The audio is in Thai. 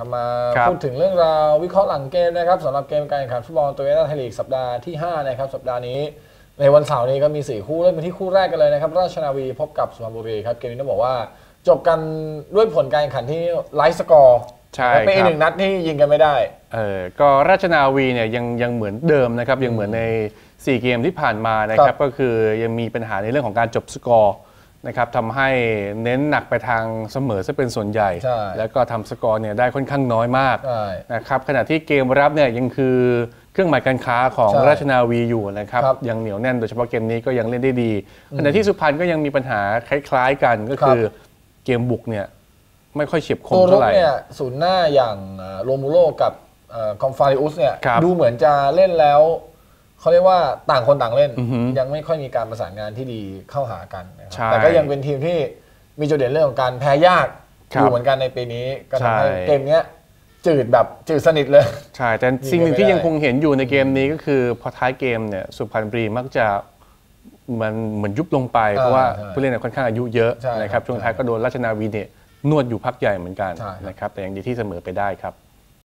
ครับมาครับ พูดถึงเรื่องราววิเคราะห์หลังเกมนะครับสำหรับเกมการแข่งขันฟุตบอลโตโยต้าไทยลีกสัปดาห์ที่ 5 นะครับ สัปดาห์นี้ ในวันเสาร์นี้ก็มี 4 คู่เริ่มไปที่คู่แรกกันเลยนะครับ ราชนาวีพบกับสุพรรณบุรีครับ เกมนี้ต้องบอกว่า จบกันด้วยผลการแข่งขันที่ไลท์สกอร์ใช่และเป็นอีกครับหนึ่งนัดที่ยิงกันไม่ได้ เออก็ราชนาวีเนี่ยยังยังเหมือนเดิมนะครับยังเหมือนใน 4 เกมที่ผ่านมานะคครัรับบ ก็คือยังมีปัญหาในเรื่องของการจบสกอร์ นะครับทำให้เน้นหนักไปทางเสมอซะเป็นส่วนใหญ่ใช่แล้วก็ทำสกอร์เนี่ยได้ค่อนข้างน้อยมากใช่นะครับขณะที่เกมรับเนี่ยยังคือเครื่องหมายการค้าของใช่ราชนาวีอยู่นะครับครับยังเหนียวแน่นโดยเฉพาะเกมนี้ก็ยังเล่นได้ดีขณะที่สุพรรณก็ยังมีปัญหาคล้ายๆกันก็คือเกมบุกเนี่ยไม่ค่อยเฉียบคมตัวรุเท่ากไหร่เนี่ยศูนย์หน้าอย่างโรมูโรกับคอมฟาริอุสเนี่ยครับดูเหมือนจะเล่นแล้ว เขาเรียกว่าต่างคนต่างเล่นอือฮึยังไม่ค่อยมีการประสานงานที่ดีเข้าหากันนะครับใช่ แต่ก็ยังเป็นทีมที่มีจุดเด่นเรื่องของการแพ้ยากครัอบยู่เหมือนกันในปีนี้ก็ทำให้ใช่ เกมเนี้ยจืดแบบจืดสนิทเลย ใช่ แต่สิ่งหนึ่งที่ยังคงเห็นอยู่ในเกมนี้ก็คือพอท้ายเกมเนี่ยสุพรรณบุรีมักจะมันเหมือนยุบลงไป เพราะว่าใช่ผู้เล่นเนี่ยค่อนข้างอายุเยอะใช่นะครับครับช่วงท้ายก็โดนราชนาวีเนี่ยนวดอยู่พักใหญ่เหมือนกันใช่ครับ นะครับแต่ยังดีที่เสมอไปได้ครับ